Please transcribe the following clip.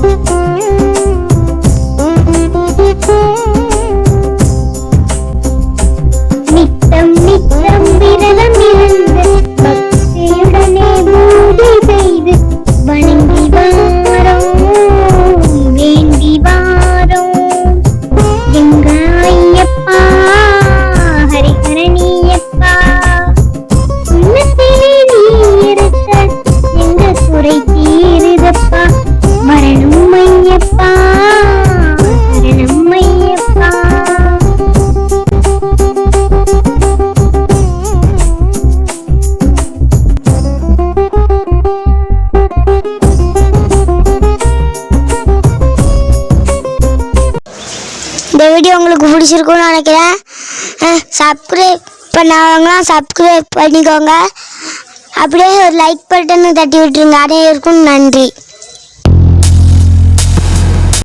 Thank you. இந்த video உங்களுக்கு பிடிச்சிருக்கும்னு நினைக்கிறேன். சப்ஸ்கிரைப் பண்ணாதவங்களாம் சப்ஸ்கிரைப் பண்ணிக்கோங்க. அப்படியே ஒரு லைக் பட்டனை தட்டி விட்டுருங்க. அனைவருக்கும் நன்றி.